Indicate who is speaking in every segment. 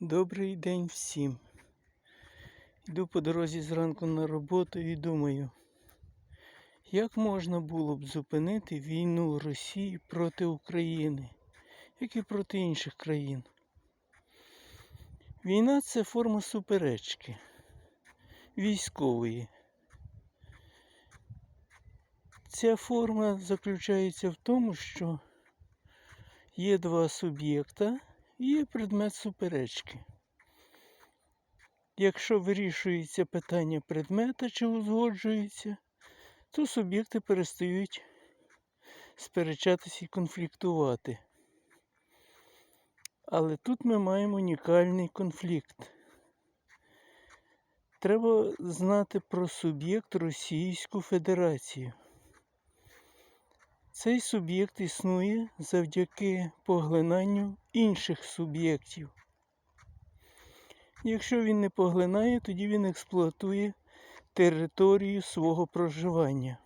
Speaker 1: Добрий день всім. Йду по дорозі зранку на роботу і думаю, як можна було б зупинити війну Росії проти України, як і проти інших країн. Війна це форма суперечки військової. Ця форма заключається в тому, що є два суб'єкта є предмет суперечки. Якщо вирішується питання предмета чи узгоджується, то суб'єкти перестають сперечатися і конфліктувати. Але тут ми маємо унікальний конфлікт. Треба знати про суб'єкт Російську Федерацію. Цей суб'єкт існує завдяки поглинанню інших суб'єктів. Якщо він не поглинає, тоді він експлуатує територію свого проживання.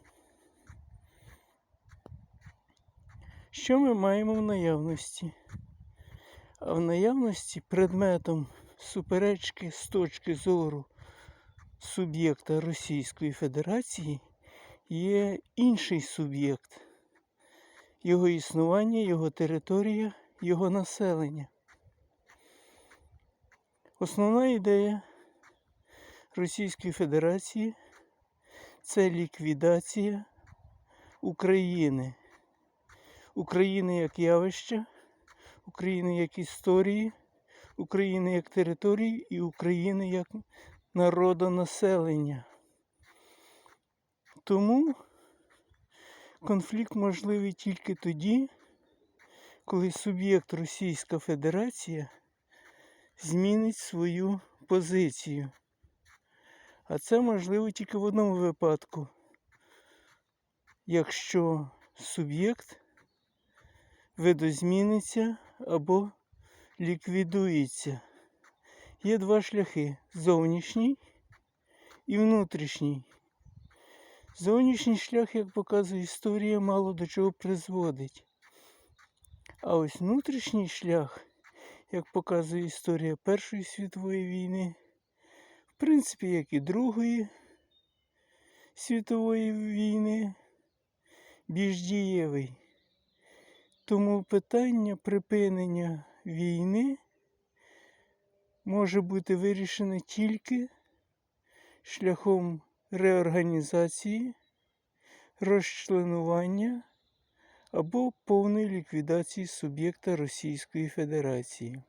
Speaker 1: Що ми маємо в наявності? А в наявності предметом суперечки з точки зору суб'єкта Російської Федерації є інший суб'єкт, його існування, його територія, його населення. Основна ідея Російської Федерації це ліквідація України. України як явища, України як історії, України як території і України як народонаселення. Тому конфлікт можливий тільки тоді, коли суб'єкт Російська Федерація змінить свою позицію. А це можливо тільки в одному випадку, якщо суб'єкт видозміниться або ліквідується. Є два шляхи зовнішній і внутрішній. Зовнішній шлях, як показує історія, мало до чого призводить. А ось внутрішній шлях, як показує історія Першої світової війни, в принципі, як і Другої світової війни, більш дієвий. Тому питання припинення війни може бути вирішене тільки шляхом реорганізації, розчленування або повної ліквідації суб'єкта Російської Федерації.